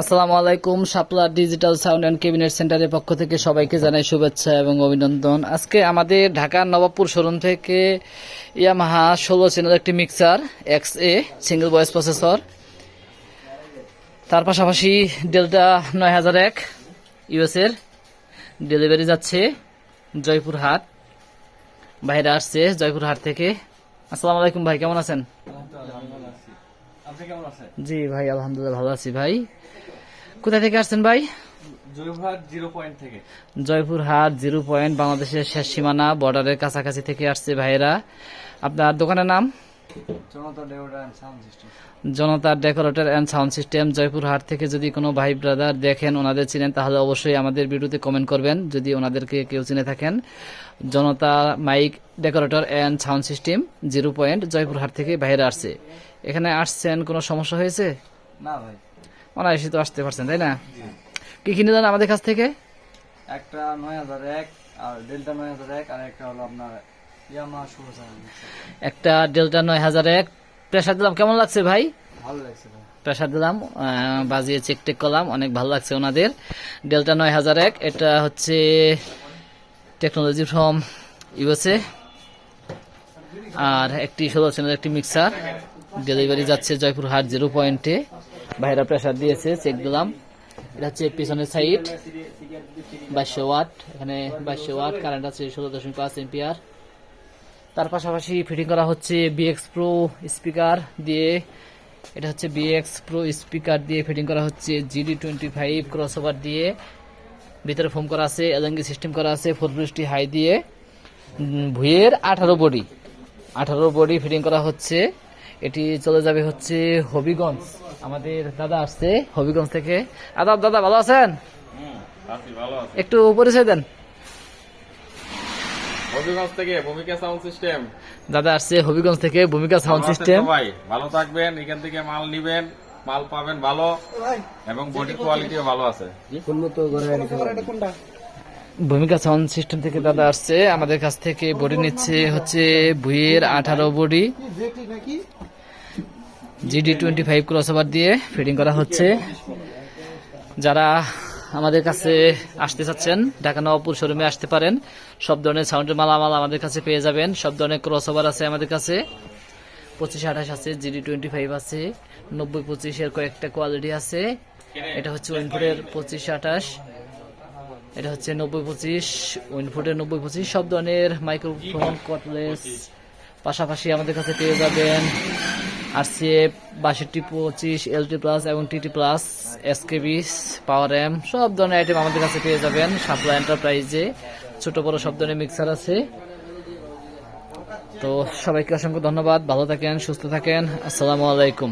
আসসালামু আলাইকুম, Shapla digital sound and cabinet সেন্টারের পক্ষ থেকে সবাইকে জানাই শুভেচ্ছা এবং অভিনন্দন। আজকে আমাদের ঢাকার নবাবপুর শোরুম থেকে ইয়ামাহা ষোলো চ্যানেল একটি mixer X A single voice processor তার পাশাপাশি ডেল্টা নয় হাজার এক ইউএসের ডেলিভারি যাচ্ছে জয়পুরহাট বাইরে আসছে জয়পুরহাট থেকে। আসসালামু আলাইকুম ভাই, কেমন আছেন? জি ভাই আলহামদুলিল্লাহ ভালো আছি ভাই। কোথা থেকে আসছেন ভাই? জয়পুরহাট জিরো পয়েন্ট বাংলাদেশের শেষ সীমানা বর্ডারের কাছাকাছি থেকে আসছে ভাইয়েরা। আপনার দোকানের নাম? Janata decorator and sound system Joypurhat থেকে যদি কোনো ভাই ব্রাদার দেখেন ওনাদের চিনেন তাহলে অবশ্যই আমাদের ভিডিওতে কমেন্ট করবেন যদি ওনাদেরকে কেউ চিনে থাকেন। Janata mike decorator and sound system zero point Joypurhat থেকে বাইরে আসছে। এখানে আসছেন কোনো সমস্যা হয়েছে? না ভাই। অনায়াসে তো আসতে পারছেন তাই না? কি কিনে দেন আমাদের কাছ থেকে? একটা নয় হাজার এক আর ডেল্টা নয় হাজার এক আর একটা হলো আপনার একটা ডেল্টা নয় হাজার এক। প্রেশার দিলাম কেমন লাগছে ভাই? ভালো লাগছে প্রেশার দিলাম বাজিয়ে চেক টেক করলাম অনেক ভালো লাগছে ওনাদের। ডেল্টা নয় হাজার এক এটা হচ্ছে টেকনোলজি ফ্রম ইউএসএ আর একটি ষোলো চ্যানেল একটি মিক্সার ডেলিভারি যাচ্ছে জয়পুর হাট জিরো পয়েন্টে ভাইরা প্রেশার দিয়েছে চেক দিলাম। এটা হচ্ছে পিছনের সাইড বাইশশো ওয়াট এখানে বাইশশো ওয়াট কারেন্ট আছে ষোলো দশমিক পাঁচ এম্পিয়ার তার পাশাপাশি ফিটিং করা হচ্ছে বিএক্স প্রো স্পিকার দিয়ে। এটা হচ্ছে বিএক্স প্রো স্পিকার দিয়ে ফিটিং করা হচ্ছে GD twenty five crossover দিয়ে। ভিতরে ফোম করা আছে এলএনজি সিস্টেম করা আছে ফোর বৃষ্টি হাই দিয়ে। ভুয়ের আঠারো বডি আঠারো বডি ফিটিং করা হচ্ছে। এটি চলে যাবে হচ্ছে হবিগঞ্জ। আমাদের দাদা আসছে হবিগঞ্জ থেকে। আদাব দাদা ভালো আছেন? একটু পরিচয় দেন। হবিগঞ্জ থেকে ভূমিকা সাউন্ড সিস্টেম দাদা আসছে হবিগঞ্জ থেকে ভূমিকা সাউন্ড সিস্টেম ভাই ভালো থাকবেন এখান থেকে মাল নিবেন মাল পাবেন ভালো এবং বডি কোয়ালিটিও ভালো আছে ভূমিকা সাউন্ড সিস্টেম থেকে দাদা আসছে আমাদের কাছ থেকে বডি নিচ্ছে হচ্ছে বুয়ের আঠারো body GD twenty five crossover দিয়ে ফিটিং করা হচ্ছে যারা আমাদের কাছে আসতে চাচ্ছেন, ঢাকা নবাবপুর শোরুমে আসতে পারেন। সব ধরনের সাউন্ডের মালামাল আমাদের কাছে পেয়ে যাবেন। সব ধরনের ক্রস ওভার আছে আমাদের কাছে। পঁচিশ, আঠাশ আছে জিডি টোয়েন্টি ফাইভ আছে, নব্বই, পঁচিশের কয়েকটা কোয়ালিটি আছে। এটা হচ্ছে ওয়েনফোরের পঁচিশ, আঠাশ। এটা হচ্ছে নব্বই, পঁচিশ উইনফুটের নব্বই, পঁচিশ। সব ধরনের মাইক্রোফোন কটলেস পাশাপাশি আমাদের কাছে পেয়ে যাবেন। আরসিএফ বাষট্টি, পঁচিশ এলটি প্লাস এবং TT plus SKB power M সব ধরনের আইটেম আমাদের কাছে পেয়ে যাবেন। সাপ্লাই এন্টারপ্রাইজে ছোট বড় সব ধরনের মিক্সার আছে। তো সবাইকে অসংখ্য ধন্যবাদ। ভালো থাকেন, সুস্থ থাকেন। আসসালামু আলাইকুম।